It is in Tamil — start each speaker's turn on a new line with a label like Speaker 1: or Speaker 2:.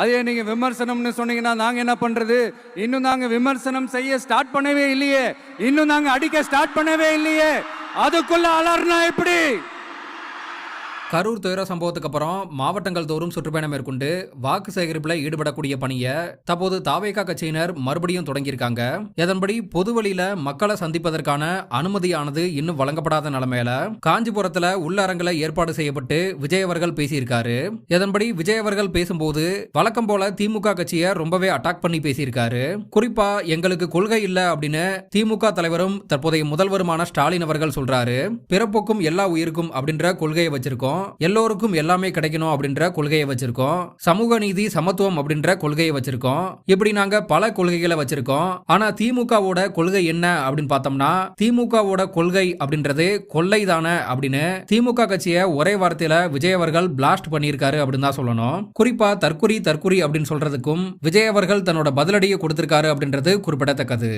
Speaker 1: அதே நீங்க விமர்சனம்னு சொன்னீங்கன்னா நாங்க என்ன பண்றது? இன்னும் நாங்க விமர்சனம் செய்ய ஸ்டார்ட் பண்ணவே இல்லையே. இன்னும் நாங்க அடிக்க ஸ்டார்ட் பண்ணவே இல்லையே. அதுக்குள்ள அலர்னா எப்படி?
Speaker 2: கரூர் துயர சம்பவத்துக்கு அப்புறம் மாவட்டங்கள் தோறும் சுற்றுப்பயணம் மேற்கொண்டு வாக்கு சேகரிப்பில் ஈடுபடக்கூடிய பணியை தற்போது தாவேகா கட்சியினர் மறுபடியும் தொடங்கியிருக்காங்க. இதன்படி பொது வழியில மக்களை சந்திப்பதற்கான அனுமதியானது இன்னும் வழங்கப்படாத நிலைமையில காஞ்சிபுரத்துல உள்ளரங்கில் ஏற்பாடு செய்யப்பட்டு விஜய் அவர்கள் பேசியிருக்காரு. இதன்படி விஜய் அவர்கள் பேசும்போது வழக்கம் போல திமுக கட்சியை ரொம்பவே அட்டாக் பண்ணி பேசியிருக்காரு. குறிப்பா எங்களுக்கு கொள்கை இல்ல அப்படின்னு திமுக தலைவரும் தற்போதைய முதல்வருமான ஸ்டாலின் அவர்கள் சொல்றாரு. பிறப்புக்கும் எல்லா உயிருக்கும் அப்படின்ற கொள்கையை வச்சிருக்கோம். எல்லோருக்கும் எல்லாமே கிடைக்கணும் அப்படின்ற கொள்கையை வச்சிருக்கோம். சமூக நீதி சமத்துவம் அப்படின்ற கொள்கையை வச்சிருக்கோம். இப்படி நாங்க பல கொள்கைகளை வச்சிருக்கோம். ஆனா திமுகவோட கொள்கை என்ன அப்படின்னு பார்த்தோம்னா திமுகவோட கொள்கை அப்படின்றது கொள்ளை தானே அப்படின்னு திமுக கட்சியை ஒரே வார்த்தையில விஜய் அவர்கள் பிளாஸ்ட் பண்ணியிருக்காரு அப்படின்னு தான் சொல்லணும். குறிப்பா தற்குறி தற்குறி அப்படின்னு சொல்றதுக்கும் விஜய் அவர்கள் தன்னோட பதிலடியை கொடுத்திருக்காரு அப்படின்றது குறிப்பிடத்தக்கது.